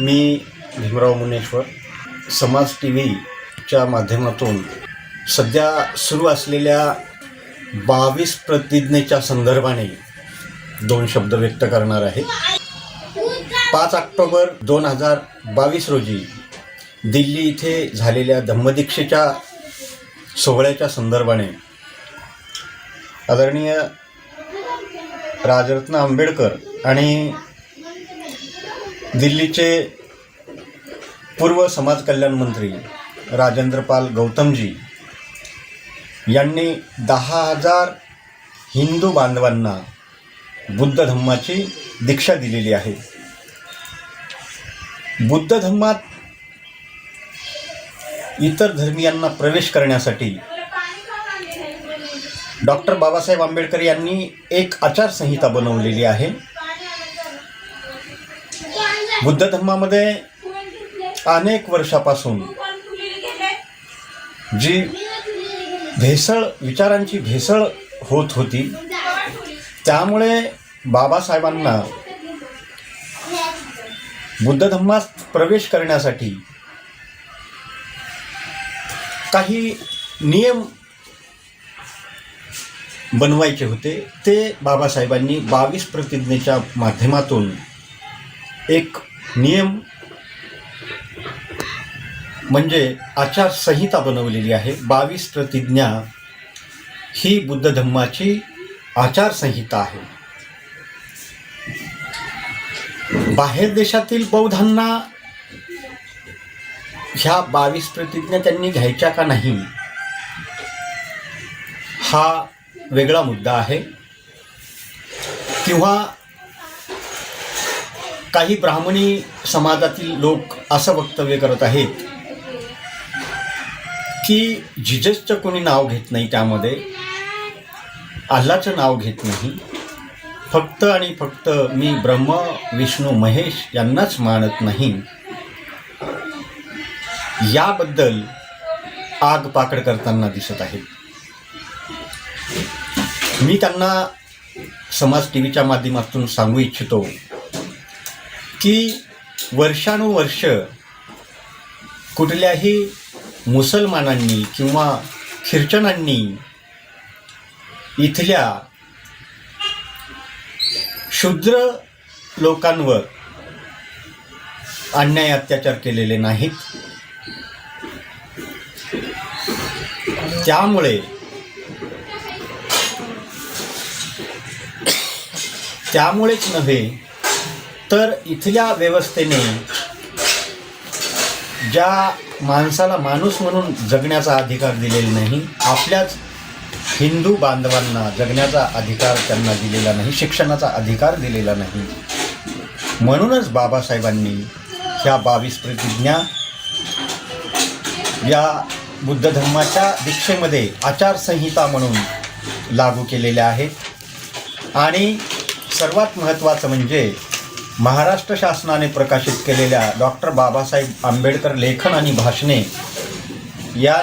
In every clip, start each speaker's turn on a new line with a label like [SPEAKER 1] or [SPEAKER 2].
[SPEAKER 1] मी भीमराव मुनेश्वर समाज टी व्हीच्या माध्यमातून सध्या सुरू असलेल्या बावीस प्रतिज्ञेच्या संदर्भाने दोन शब्द व्यक्त करणार आहे. पाच ऑक्टोबर दोन हजार बावीस रोजी दिल्ली इथे झालेल्या धम्मदीक्षेच्या सोहळ्याच्या संदर्भाने आदरणीय राजरत्न आंबेडकर आणि दिल्लीचे पूर्व समाज कल्याण मंत्री राजेंद्रपाल गौतमजी यांनी दहा हजार हिंदू बांधवांना बुद्ध धम्माची दीक्षा दिलेली आहे. बुद्ध धम्मात इतर धर्मियांना प्रवेश करण्यासाठी डॉक्टर बाबासाहेब आंबेडकर यांनी एक आचारसंहिता बनवलेली आहे. बुद्ध धर्मामध्ये अनेक वर्षापासून जी भेसळ विचारांची भेसळ होत होती त्यामुळे बाबासाहेबांना बुद्ध धर्मात प्रवेश करण्यासाठी काही नियम बनवायचे होते. ते बाबासाहेबांनी बावीस प्रतिज्ञेच्या माध्यमातून एक नियम म्हणजे आचारसंहिता बनवलेली आहे. बावीस प्रतिज्ञा ही बुद्ध धम्माची आचारसंहिता आहे. बाहेर देशातील बौद्धांना ह्या बावीस प्रतिज्ञा त्यांनी घ्यायच्या का नाही हा वेगळा मुद्दा आहे. किंवा काही ब्राह्मणी समाजातील लोक असं वक्तव्य करत आहेत की जिजसचं कोणी नाव घेत नाही त्यामध्ये अल्लाचं नाव घेत नाही. फक्त आणि फक्त मी ब्रह्म विष्णू महेश यांनाच मानत नाही. याबद्दल आग पाकड करताना दिसत आहेत. मी त्यांना समाज टी व्हीच्या माध्यमातून सांगू इच्छितो की वर्षानुवर्ष कुठल्याही मुसलमानांनी किंवा ख्रिश्चनांनी इथल्या शूद्र लोकांवर अन्याय अत्याचार केलेले नाहीत. त्यामुळे त्यामुळेच नव्हे तर इथल्या व्यवस्थेने ज्या माणसाला माणूस म्हणून जगण्याचा अधिकार दिलेला नाही आपल्याच हिंदू बांधवांना जगण्याचा अधिकार त्यांना दिलेला नाही शिक्षणाचा अधिकार दिलेला नाही. म्हणूनच बाबासाहेबांनी ह्या बावीस प्रतिज्ञा या बुद्ध धर्माच्या दीक्षेमध्ये आचारसंहिता म्हणून लागू केलेल्या आहेत. आणि सर्वात महत्त्वाचं म्हणजे महाराष्ट्र शासनाने प्रकाशित केलेल्या डॉक्टर बाबासाहेब आंबेडकर लेखन आणि भाषणे या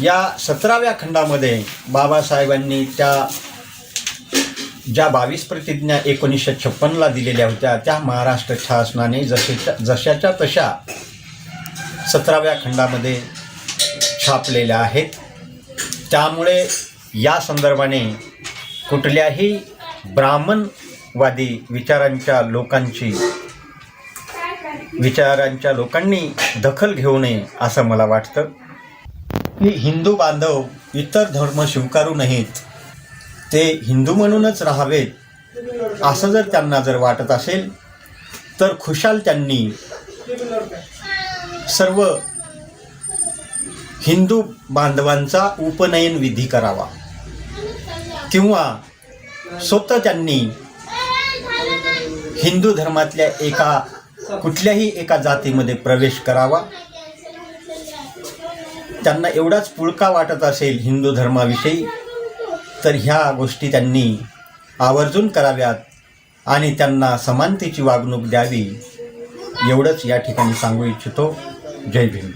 [SPEAKER 1] या सतराव्या खंडामध्ये बाबासाहेबांनी त्या ज्या बावीस प्रतिज्ञा एकोणीसशे छप्पनला दिलेल्या होत्या त्या महाराष्ट्र शासनाने जसेच्या जशाच्या तशा सतराव्या खंडामध्ये छापलेल्या आहेत. त्यामुळे या संदर्भाने कुठल्याही ब्राह्मण वादी विचारांच्या लोकांची विचारांच्या लोकांनी दखल घेऊ नये असं मला वाटतं. की हिंदू बांधव इतर धर्म स्वीकारू नयेत ते हिंदू म्हणूनच राहावेत असं जर त्यांना जर वाटत असेल तर खुशाल त्यांनी सर्व हिंदू बांधवांचा उपनयन विधी करावा. किंवा स्वतः त्यांनी हिंदू धर्मातल्या एका कुठल्याही एका जातीमध्ये प्रवेश करावा. त्यांना एवढाच पुळका वाटत असेल हिंदू धर्माविषयी तर ह्या गोष्टी त्यांनी आवर्जून कराव्यात आणि त्यांना समानतेची वागणूक द्यावी एवढंच या ठिकाणी सांगू इच्छितो. जय भीम.